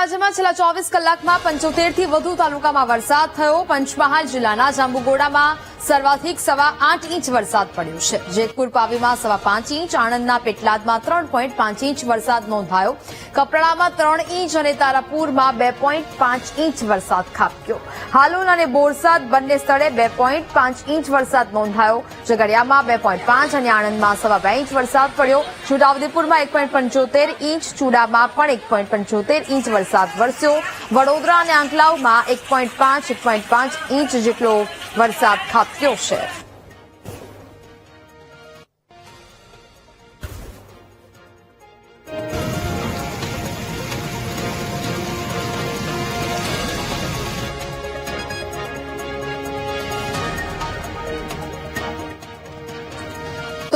રાજ્યમાં છેલ્લા ચોવીસ કલાકમાં પંચોતેરથી વધુ તાલુકામાં વરસાદ થયો. પંચમહાલ જિલ્લાના જાંબુગોડામાં સર્વાધિક સવા આઠ ઇંચ વરસાદ પડ્યો છે. જેતપુર પાવીમાં સવા પાંચ ઇંચ, આણંદના પેટલાદમાં ત્રણ પોઈન્ટ પાંચ ઇંચ વરસાદ નોંધાયો. કપરાડામાં ત્રણ ઇંચ અને તારાપુરમાં બે પોઈન્ટ પાંચ ઇંચ વરસાદ ખાબક્યો. હાલોલ અને બોરસાદ બંને સ્થળે બે પોઈન્ટ પાંચ ઇંચ વરસાદ નોંધાયો. ઝઘડિયામાં બે પોઈન્ટ પાંચ અને આણંદમાં સવા બે ઇંચ વરસાદ પડ્યો. છોટાઉદેપુરમાં એક પોઈન્ટ પંચોતેર ઇંચ, ચુડામાં પણ એક પોઈન્ટ પંચોતેર ઇંચ વરસાદ વરસ્યો. વડોદરા અને આંકલાવમાં એક પોઈન્ટ પાંચ, એક પોઈન્ટ પાંચ ઇંચ જેટલો વરસાદ ખાબક્યો. છે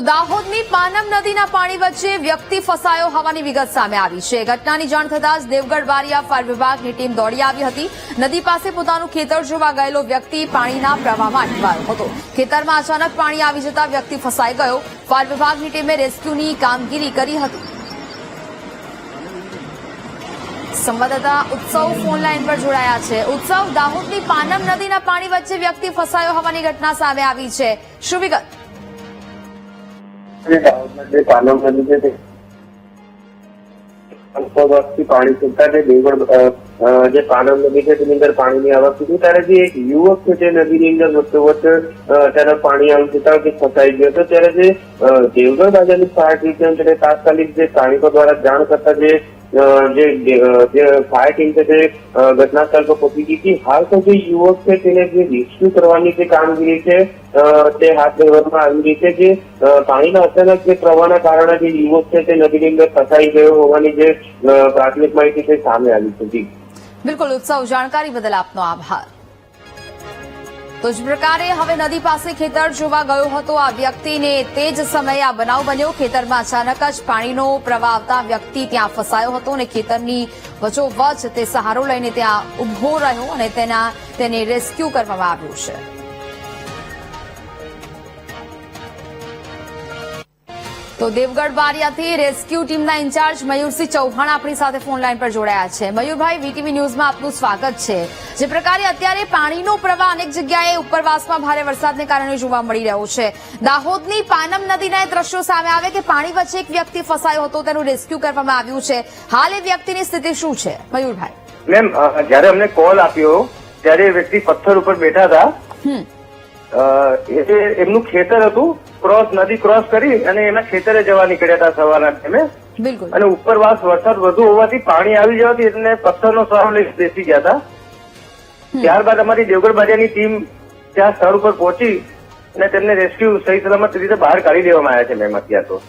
તો દાહોદની પાનમ નદીના પાણી વચ્ચે વ્યક્તિ ફસાયો હોવાની વિગત સામે આવી છે. ઘટનાની જાણ થતાં જ દેવગઢ વારિયા ફાયર વિભાગની ટીમ દોડી આવી હતી. નદી પાસે પોતાનું ખેતર જોવા ગયેલો વ્યક્તિ પાણીના પ્રવાહમાં અટવાયો હતો. ખેતરમાં અચાનક પાણી આવી જતા વ્યક્તિ ફસાઈ ગયો. ફાયર વિભાગની ટીમે રેસ્ક્યુની કામગીરી કરી હતી. સંવાદદાતા ઉત્સવ ફોન લાઈન પર જોડાયા છે. ઉત્સવ, દાહોદની પાનમ નદીના પાણી વચ્ચે વ્યક્તિ ફસાયો હોવાની ઘટના સામે આવી છે. શું વિગત? અને નદી છે તે. વર્ષથી પાણી છૂટતા દેવગઢ જે થતી ત્યારે જે એક યુવક છે તે નદીની અંદર વચ્ચે વચ્ચે ત્યારે પાણી આવી ફસાઈ ગયો હતો. ત્યારે જે દેવગઢ બાજારની ફાયર ડિવિઝન છે તાત્કાલિક જે સ્થાનિકો દ્વારા જાણ કરતા જે જે ફાયર ટીમ છે તે ઘટના પર પહોંચી ગઈ હતી. હાલ તો જે યુવક છે તેને જે રેસ્ક્યુ કરવાની જે કામગીરી છે તે હાથ ધરવામાં આવી રહી છે. જે પાણીના અચાનક જે પ્રવાહના કારણે જે યુવક છે તે નદીની અંદર ફસાઈ ગયો હોવાની જે પ્રાથમિક માહિતી છે સામે આવી છે. બિલકુલ, ઉત્સવ જાણકારી બદલ આપનો આભાર. તો જ પ્રકારે હવે નદી પાસે ખેતર જોવા ગયો હતો. આ વ્યક્તિને તે જ સમયે આ બનાવ બન્યો. ખેતરમાં અચાનક જ પાણીનો પ્રવાહ આવતા વ્યક્તિ ત્યાં ફસાયો હતો અને ખેતરની વચોવચ તે સહારો લઈને ત્યાં ઊભો રહ્યો અને તેના તેને રેસ્ક્યુ કરવામાં આવ્યું છે. તો દેવગઢ બારિયાથી રેસ્ક્યુ ટીમના ઇન્ચાર્જ મયુરસિંહ ચૌહાણ આપણી સાથે ફોન લાઈન પર જોડાયા છે. મયુરભાઈ વીટીવી ન્યૂઝમાં આપનું સ્વાગત છે. જે પ્રકારે અત્યારે પાણીનો પ્રવાહ અનેક જગ્યાએ ઉપરવાસમાં ભારે વરસાદને કારણે જોવા મળી રહ્યો છે. દાહોદની પાનમ નદીના એ દ્રશ્યો સામે આવે કે પાણી વચ્ચે એક વ્યક્તિ ફસાયો હતો તેનું રેસ્ક્યુ કરવામાં આવ્યું છે. હાલ એ વ્યક્તિની સ્થિતિ શું છે? મયુરભાઈ. મેમ જયારે અમને કોલ આપ્યો ત્યારે એ વ્યક્તિ પથ્થર ઉપર બેઠા હતા. એ એમનું ખેતર હતું ક્રોસ નદી ક્રોસ કરી અને એના ખેતરે જવા નીકળ્યા હતા સવારના ટાઈમે. બિલકુલ. અને ઉપરવાસ વરસાદ વધુ હોવાથી પાણી આવી જવાથી એટલે પથ્થરનો સહારો લઈ બેસી ગયા હતા. ત્યારબાદ અમારી દેવગઢ બાજાની ટીમ ત્યાં સ્થળ ઉપર પહોંચી અને તેમને રેસ્ક્યુ સહી સલામત રીતે બહાર કાઢી દેવામાં આવ્યા છે મેમ અત્યાર તો.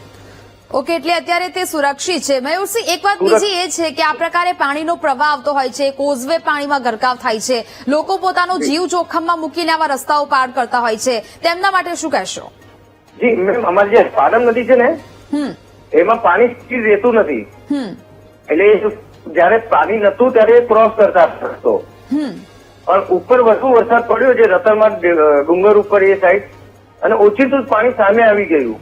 ઓકે એટલે અત્યારે તે સુરક્ષિત છે. મયુરસિંહ એક વાત બીજી એ છે કે આ પ્રકારે પાણીનો પ્રવાહ આવતો હોય છે કોઝવે પાણીમાં ગરકાવ થાય છે. લોકો પોતાનો જીવ જોખમમાં મૂકીને આવા રસ્તાઓ પાર કરતા હોય છે. તેમના માટે શું કહેશો? જી મેમ અમારી જે પાનમ નદી છે ને એમાં પાણી સ્થિર રહેતું નથી. એટલે જયારે પાણી નતું ત્યારે ક્રોસ કરતા રસ્તો. પણ ઉપર વધુ વરસાદ પડ્યો છે રતનમાં ડુંગર ઉપર એ સાઈડ અને ઓછીતું પાણી સામે આવી ગયું.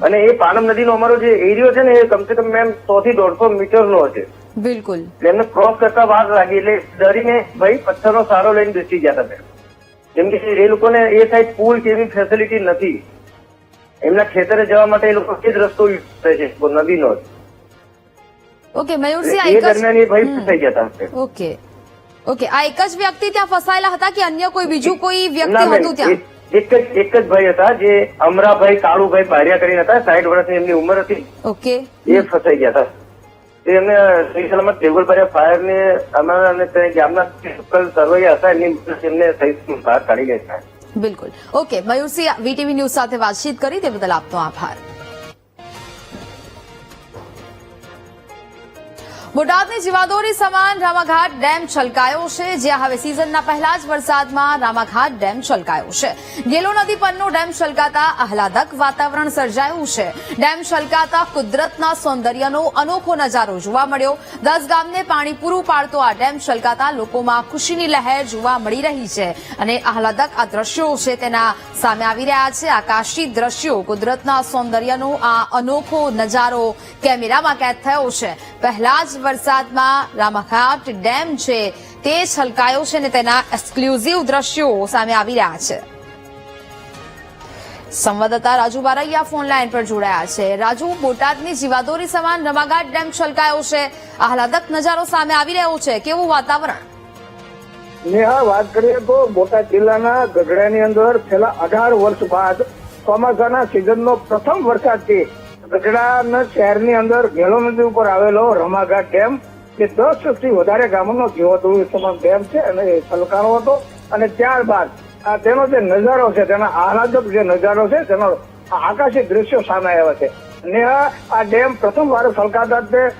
અને એ પાનમ નદીનો અમારો જે એરિયો છે ને એ કમસે કમ મેમ સો થી દોઢસો મીટરનો છે બિલકુલ. એમને ક્રોસ કરતા વાર લાગી એટલે ડરીને ભાઈ પથ્થરનો સારો લઈને બેસી ગયા હતા જેમ કે એ લોકોને એ સાઈડ પુલ કે એવી ફેસિલિટી નથી. એમના ખેતરે જવા માટે એ લોકો એ જ રસ્તો યુઝ કરે છે નદીનો નો ઓકે મયુરસિંહ એ દરમિયાન એ ભાઈ ફસાઈ ગયા હતા ઓકે. ઓકે આ એક જ વ્યક્તિ ત્યાં ફસાયેલા હતા કે અન્ય કોઈ બીજું કોઈ વ્યક્તિ હતું ત્યાં? એક- જ એક જ ભાઈ હતા જે અમરાભાઈ કાળુભાઈ પારિયા કરીને હતા સાઈઠ વર્ષની એમની ઉંમર હતી. ઓકે. એ ફસાઈ ગયા હતા. તે એમને સહી સલામત બારિયા ફાયર ને અમારા અને તે ગામના સરવૈયા હતા એમની એમને સહી બહાર કાઢી ગયા હતા બિલકુલ. ઓકે મયુરસિંહ વીટીવી ન્યૂઝ સાથે વાતચીત કરી તે બદલ આપનો આભાર. બોટાદની જીવાદોરી સમાન રામાઘાટ ડેમ છલકાયો છે. જ્યાં હવે સિઝનના પહેલા જ વરસાદમાં રામાઘાટ ડેમ છલકાયો છે. ગેલો નદી પરનો ડેમ છલકાતા આહલાદક વાતાવરણ સર્જાયું છે. ડેમ છલકાતા કુદરતના સૌંદર્યનો અનોખો નજારો જોવા મળ્યો. દસ ગામને પાણી પૂરું પાડતો આ ડેમ છલકાતા લોકોમાં ખુશીની લહેર જોવા મળી રહી છે. અને આહલાદક આ દ્રશ્યો છે તેના સામે આવી રહ્યા છે. આકાશી દ્રશ્યો કુદરતના સૌંદર્યનો આ અનોખો નજારો કેમેરામાં કેદ થયો છે. પહેલા જ વરસાદમાં રામાઘાટ ડેમ છે, તે છલકાયો છે અને તેના એક્સક્લુઝિવ દ્રશ્યો સામે આવી રહ્યા છે. સંવાદદાતા રાજુ બારૈયા ફોન લાઈન પર જોડાયા છે. રાજુ, બોટાદની જીવાદોરી સમાન રમાઘાટ ડેમ છલકાયો છે. આહલાદક નજારો સામે આવી રહ્યો છે. કેવું વાતાવરણ? નેહા, વાત કરીએ તો બોટાદ જિલ્લાના ગઢડાની અંદર છેલ્લા અઢાર વર્ષ બાદ ચોમાસાના સિઝનનો પ્રથમ વરસાદથી ગઢડાના શહેરની અંદર ગેલો નદી ઉપર આવેલો રમાઘાટ ડેમ, જે દસથી વધારે ગામોનો જીવતું સમાન ડેમ છે અને એ સલકારો હતો. અને ત્યારબાદ તેનો જે નજારો છે, તેના આહલાદક જે નજારો છે, તેનો આકાશી દ્રશ્યો સામે આવ્યા છે. અને આ ડેમ પ્રથમ વાર છલકાતા તે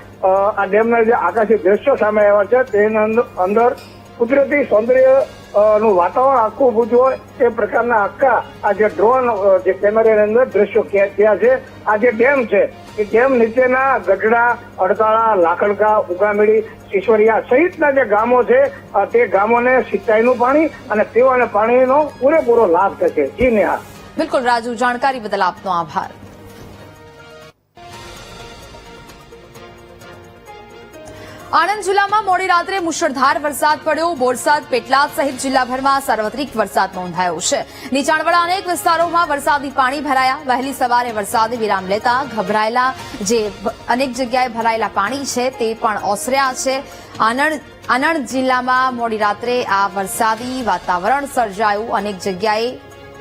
આ ડેમના જે આકાશી દ્રશ્યો સામે આવ્યા છે, તેના અંદર- કુદરતી સૌંદર્ય નું વાતાવરણ આખું ઉભું હોય એ પ્રકારના આખા આ જે ડ્રોન જે કેમેરાની અંદર દ્રશ્યો ત્યાં છે, આ જે ડેમ છે, એ ડેમ નીચેના ગઢડા, અડતાળા, લાકડકા, ઉગામેડી ઈશ્વરિયા સહિતના જે ગામો છે તે ગામોને સિંચાઈનું પાણી અને પીવાના પાણીનો પૂરેપૂરો લાભ થશે. જી નેહા. બિલકુલ, રાજુ, જાણકારી બદલ આપનો આભાર. આણંદ જિલ્લામાં મોડી રાત્રે મુશળધાર વરસાદ પડ્યો. બોરસાદ, પેટલાદ સહિત જિલ્લાભરમાં સાર્વત્રિક વરસાદ નોંધાયો છે. નીચાણવાળા અનેક વિસ્તારોમાં વરસાદી પાણી ભરાયા. વહેલી સવારે વરસાદે વિરામ લેતા ગભરાયેલા જે અનેક જગ્યાએ ભરાયેલા પાણી છે તે પણ ઓસર્યા છે. આણંદ આણંદ જિલ્લામાં મોડી રાત્રે આ વરસાદી વાતાવરણ સર્જાયું. અનેક જગ્યાએ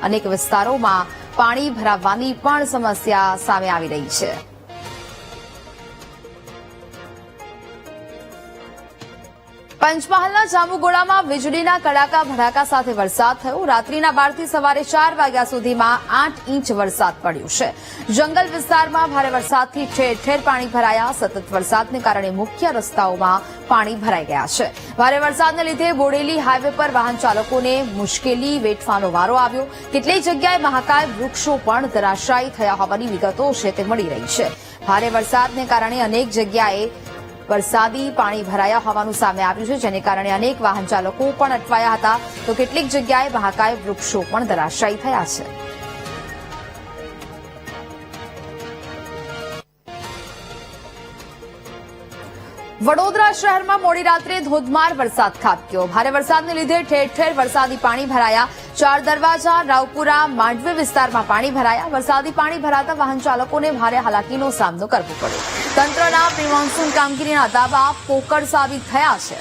અનેક વિસ્તારોમાં પાણી ભરાવાની પણ સમસ્યા સામે આવી રહી છે. પંચમહાલના જાંબુગોળામાં વીજળીના કડાકા ભડાકા સાથે વરસાદ થયો. રાત્રિના બારથી સવારે ચાર વાગ્યા સુધીમાં આઠ ઇંચ વરસાદ પડ્યો છે. જંગલ વિસ્તારમાં ભારે વરસાદથી ઠેર ઠેર પાણી ભરાયા. સતત વરસાદને કારણે મુખ્ય રસ્તાઓમાં પાણી ભરાઈ ગયા છે. ભારે વરસાદને લીધે બોડેલી હાઈવે પર વાહન ચાલકોને મુશ્કેલી વેઠવાનો વારો આવ્યો. કેટલીક જગ્યાએ મહાકાય વૃક્ષો પણ ધરાશાયી થયા હોવાની વિગતો છે તે મળી રહી છે. ભારે વરસાદને કારણે અનેક જગ્યાએ વરસાદી પાણી ભરાયા હોવાનું સામે આવ્યું છે, જેને કારણે અનેક વાહન ચાલકો પણ અટવાયા હતા. તો કેટલીક જગ્યાએ મહાકાય વૃક્ષો પણ ધરાશાયી થયા છે. વડોદરા શહેરમાં મોડી રાત્રે ધોધમાર વરસાદ ખાબક્યો. ભારે વરસાદને લીધે ઠેર ઠેર વરસાદી પાણી ભરાયા. ચાર દરવાજા, રાવપુરા, માંડવી વિસ્તારમાં પાણી ભરાયા. વરસાદી પાણી ભરાતા વાહન ચાલકોને ભારે હાલાકીનો સામનો કરવો પડ્યો. તંત્રના પ્રિમોન્સૂન કામગીરીના દાવા પોકળ સાબિત થયા છે.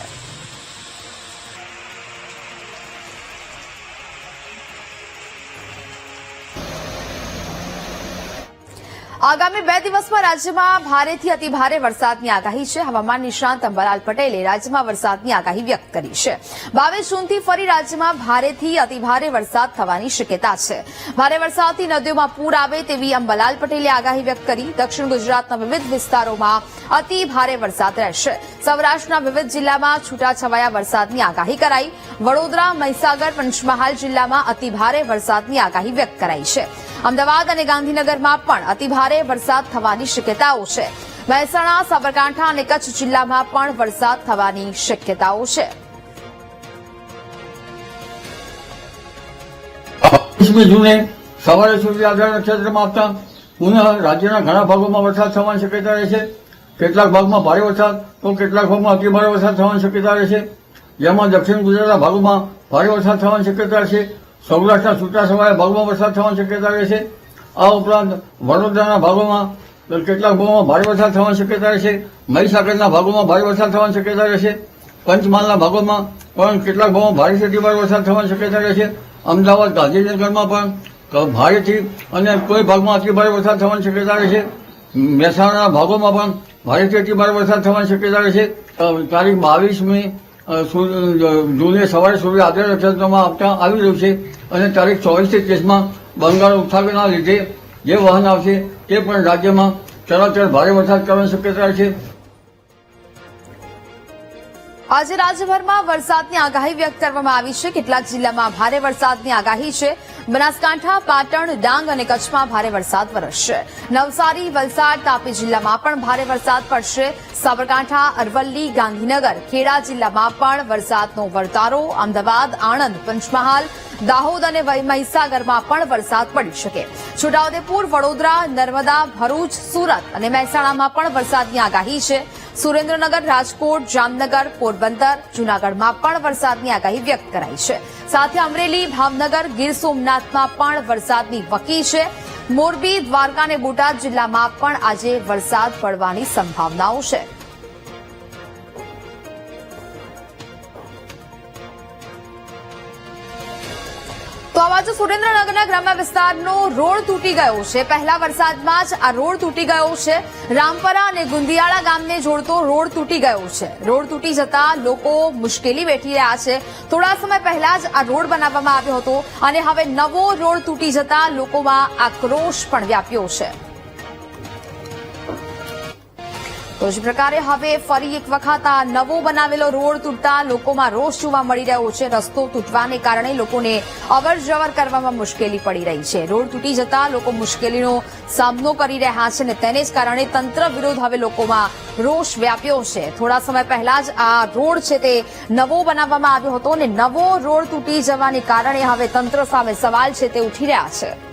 આગામી બે દિવસમાં રાજ્યમાં ભારેથી અતિભારે વરસાદની આગાહી છે. હવામાન નિષ્ણાંત અંબાલાલ પટેલે રાજ્યમાં વરસાદની આગાહી વ્યક્ત કરી છે. બાવીસ જૂનથી ફરી રાજ્યમાં ભારેથી અતિભારે વરસાદ થવાની શક્યતા છે. ભારે વરસાદથી નદીઓમાં પૂર આવે તેવી અંબાલાલ પટેલે આગાહી વ્યક્ત કરી. દક્ષિણ ગુજરાતના વિવિધ વિસ્તારોમાં અતિ ભારે વરસાદ રહેશે. સૌરાષ્ટ્રના વિવિધ જિલ્લામાં છૂટાછવાયા વરસાદની આગાહી કરાઈ. વડોદરા, મહીસાગર, પંચમહાલ જિલ્લામાં અતિભારે વરસાદની આગાહી વ્યક્ત કરાઈ છે. અમદાવાદ અને ગાંધીનગરમાં પણ અતિભારે વરસાદ થવાની શક્યતાઓ છે. મહેસાણા, સાબરકાંઠા અને કચ્છ જિલ્લામાં પણ વરસાદ થવાની શક્યતાઓ છે. વીસમી જૂને સવારે સુધી આધાર નક્ષત્રમાં આપતા પુનઃ રાજ્યના ઘણા ભાગોમાં વરસાદ થવાની શક્યતા રહેશે. કેટલાક ભાગમાં ભારે વરસાદ, તો કેટલાક ભાગમાં અતિભારે વરસાદ થવાની શક્યતા રહેશે. જેમાં દક્ષિણ ગુજરાતના ભાગોમાં ભારે વરસાદ થવાની શક્યતા રહેશે. સૌરાષ્ટ્રના છૂટા સમયે ભાગમાં વરસાદ થવાની શક્યતા રહેશે આ ઉપરાંત વડોદરાના ભાગોમાં કેટલાક ભાગોમાં ભારે વરસાદ થવાની શક્યતા રહેશે મહીસાગરના ભાગોમાં ભારે વરસાદ થવાની શક્યતા રહેશે પંચમહાલના ભાગોમાં પણ કેટલાક ભાગોમાં ભારેથી અતિભારે વરસાદ થવાની શક્યતા રહેશે અમદાવાદ, ગાંધીનગરમાં પણ ભારેથી અને કોઈ ભાગમાં અતિભારે વરસાદ થવાની શક્યતા રહેશે મહેસાણાના ભાગોમાં પણ ભારેથી અતિભારે વરસાદ થવાની શક્યતા રહેશે તારીખ બાવીસમી જૂને સવારે સૂર્ય આદર નક્ષત્રમાં આપતા આવી રહ્યું છે અને તારીખ ચોવીસથી ત્રીસમાં બંગાળ ઉપસાગરના લીધે જે વાહન આવશે તે પણ રાજ્યમાં ચરાચર ભારે વરસાદ કરવાની શક્યતા છે. આજે રાજ્યભરમાં વરસાદની આગાહી વ્યક્ત કરવામાં આવી છે. કેટલાક જિલ્લામાં ભારે વરસાદની આગાહી છે. બનાસકાંઠા, પાટણ, ડાંગ અને કચ્છમાં ભારે વરસાદ વરસશે. નવસારી, વલસાડ, તાપી જિલ્લામાં પણ ભારે વરસાદ પડશે. સાબરકાંઠા, અરવલ્લી, ગાંધીનગર, ખેડા જિલ્લામાં પણ વરસાદનો વર્તારો. અમદાવાદ, આણંદ, પંચમહાલ, દાહોદ અને મહીસાગરમાં પણ વરસાદ પડી શકે. છોટાઉદેપુર, વડોદરા, નર્મદા, ભરૂચ, સુરત અને મહેસાણામાં પણ વરસાદની આગાહી છે. સુરેન્દ્રનગર, રાજકોટ, જામનગર, પોરબંદર, જૂનાગઢમાં પણ વરસાદની આગાહી વ્યક્ત કરાઈ છે. સાથે અમરેલી, ભાવનગર, ગીર સોમનાથમાં પણ વરસાદની વકી છે. મોરબી, દ્વારકા અને બોટાદ જિલ્લામાં પણ આજે વરસાદ પડવાની સંભાવનાઓ છે. તો આવા જો સુરેન્દ્રનગરના ગ્રામ્ય વિસ્તારનો રોડ તૂટી ગયો છે. પહેલા વરસાદમાં જ આ રોડ તૂટી ગયો છે. રામપરા અને ગુંદિયાળા ગામને જોડતો રોડ તૂટી ગયો છે. રોડ તૂટી જતા લોકો મુશ્કેલી વેઠી રહ્યા છે. થોડા સમય પહેલા જ આ રોડ બનાવવામાં આવ્યો હતો અને હવે નવો રોડ તૂટી જતા લોકોમાં આક્રોશ પણ વ્યાપ્યો છે. તો જ પ્રકારે હવે ફરી એક વખત આ નવો બનાવેલો રોડ તૂટતા લોકોમાં રોષ જોવા મળી રહ્યો છે. રસ્તો તૂટવાને કારણે લોકોને અવર જવર કરવામાં મુશ્કેલી પડી રહી છે. રોડ તૂટી જતા લોકો મુશ્કેલીનો સામનો કરી રહ્યા છે અને તેને જ કારણે તંત્ર વિરોધ હવે લોકોમાં રોષ વ્યાપ્યો છે. થોડા સમય પહેલા જ આ રોડ છે તે નવો બનાવવામાં આવ્યો હતો અને નવો રોડ તૂટી જવાને કારણે હવે તંત્ર સામે સવાલ છે તે ઉઠી રહ્યા છે.